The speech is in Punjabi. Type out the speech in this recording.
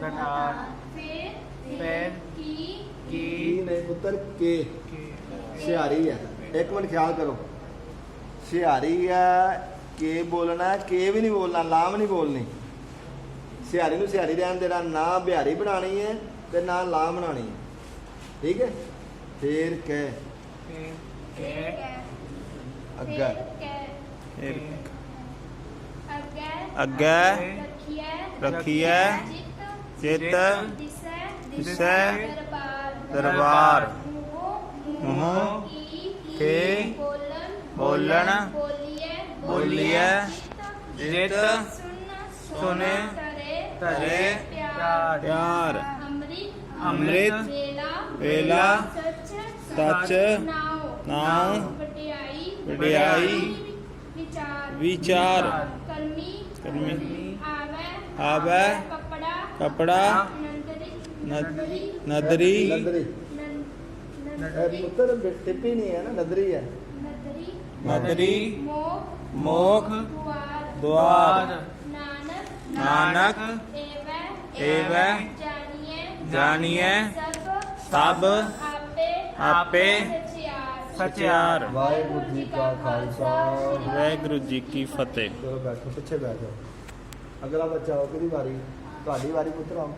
ਦਤਾਰ। ਫਿਰ ਫਿਰ ਕੀ? ਕੀ। ਕੀ ਨਹੀਂ ਪੁੱਤਰ? ਕੇ। ਕੀ। ਸਿਹਾਰੀ ਹੈ। ਇੱਕ ਮਿੰਟ ਖਿਆਲ ਕਰੋ। ਸਿਹਾਰੀ ਹੈ ਕੇ ਬੋਲਣਾ ਕੇ ਵੀ ਨਹੀਂ ਬੋਲਣਾ ਲਾਮ ਨਹੀਂ ਬੋਲਣੀ। ਸਿਹਾਰੀ ਨੂੰ ਸਿਹਾਰੀ ਰਹਿਣ ਦੇਣਾ ਨਾ ਬਿਹਾਰੀ ਬਣਾਣੀ ਹੈ ਤੇ ਨਾ ਲਾਮ ਬਣਾਣੀ ਹੈ। ਠੀਕ ਹੈ? ਫੇਰ ਕਹਿ ਫਿਰ ਕਹਿ ਅੱਗੇ ਅੱਗੇ ਰੱਖੀਏ ਰੱਖੀਐ ਚਿੱਤ ਚਿਤ ਦਿਸੈ ਦਿਸੈ ਦਰਬਾਰ। ਮੂੰਹ ਮੂੰਹ ਕੀ ਕੀ ਬੋਲਣ ਬੋਲੀਏ ਜਿਤ ਸੁਨ ਸੁਨੇ ਤਰੇ ਪਿਆਰ। ਅੰਮ੍ਰਿਤ ਅੰਮ੍ਰਿਤ ਵੇਲਾ ਸੱਚ ਸੱਚ ਨਾਉ। ਨਾਉ ਵਡਿਆਈ। विचार। कर्मी, आवे। कपड़ा। नदरी। नदरी। नदरी। मोख। द्वार। नानक। एव। जानिए। सब। आपे। ਸਚਿਆਰ ਵਾਹਿਗੁਰੂ ਜੀ ਕਾ ਖਾਲਸਾ। ਵਾਹਿਗੁਰੂ ਜੀ ਕੀ ਫਤਿਹ। ਚਲੋ ਬੈਠੋ ਪਿੱਛੇ ਬੈਠੋ ਅਗਲਾ ਬੱਚਾ ਹੋ ਕਿਹਦੀ ਵਾਰੀ? ਤੁਹਾਡੀ ਵਾਰੀ ਪੁੱਤਰ ਆਓ।